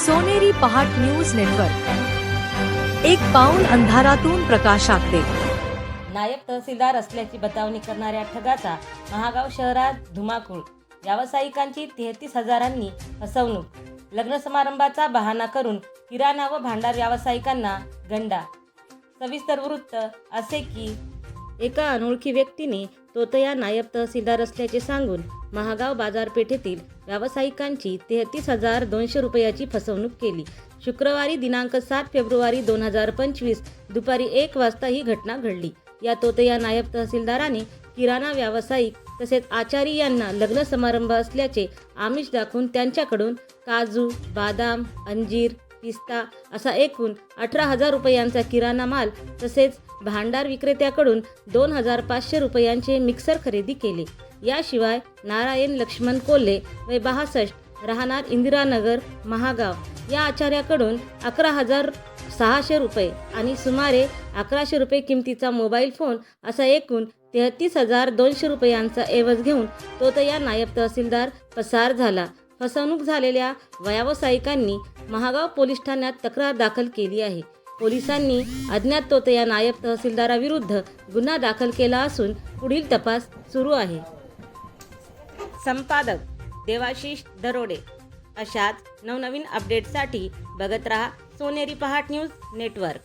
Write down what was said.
सोनेरी पहाट news network. एक पाऊल अंधारातून प्रकाश आखते नायब तहसीलदार असल्याची बतावणी करणाऱ्या ठगाचा महागाव शहरात धुमाकूळ. व्यावसायिकांची तेहतीस हजारांनी फसवणूक. लग्न समारंभाचा बहाणा करून किराणा व भांडार व्यावसायिकांना गंडा. सविस्तर वृत्त असे की एका अनोळखी व्यक्तीने तोतया नायब तहसीलदार असल्याचे सांगून महागाव बाजारपेठेतील व्यावसायिकांची तेहतीस हजार दोनशे रुपयाची फसवणूक केली. शुक्रवारी दिनांक सात फेब्रुवारी दोन हजार पंचवीस दुपारी एक वाजता ही घटना घडली. या तोतया नायब तहसीलदाराने किराणा व्यावसायिक तसेच आचारी यांना लग्न समारंभ असल्याचे आमिष दाखवून त्यांच्याकडून काजू बादाम अंजीर पिस्ता असा एकूण अठरा हजार रुपयांचा किराणा माल तसेच भांडार विक्रेत्याकडून दोन हजार पाचशे रुपयांचे मिक्सर खरेदी केले. याशिवाय नारायण लक्ष्मण कोल्हे वय बासष्ट राहणार इंदिरानगर महागाव या आचार्याकडून अकरा हजार सहाशे रुपये आणि सुमारे अकराशे रुपये किमतीचा मोबाईल फोन असा एकूण तेहतीस हजार दोनशे रुपयांचा ऐवज घेऊन तो तर या नायब तहसीलदार पसार झाला. फसवणूक झालेल्या व्यावसायिकांनी महागाव पोलीस ठाण्यात तक्रार दाखल केली आहे. पोलिसांनी अज्ञात तोतया नायब तहसीलदाराविरुद्ध गुन्हा दाखल केला असून पुढील तपास सुरू आहे. संपादक देवाशिष दरोडे अशाच नवनवीन अपडेटसाठी बघत रहा सोनेरी पहाट न्यूज नेटवर्क.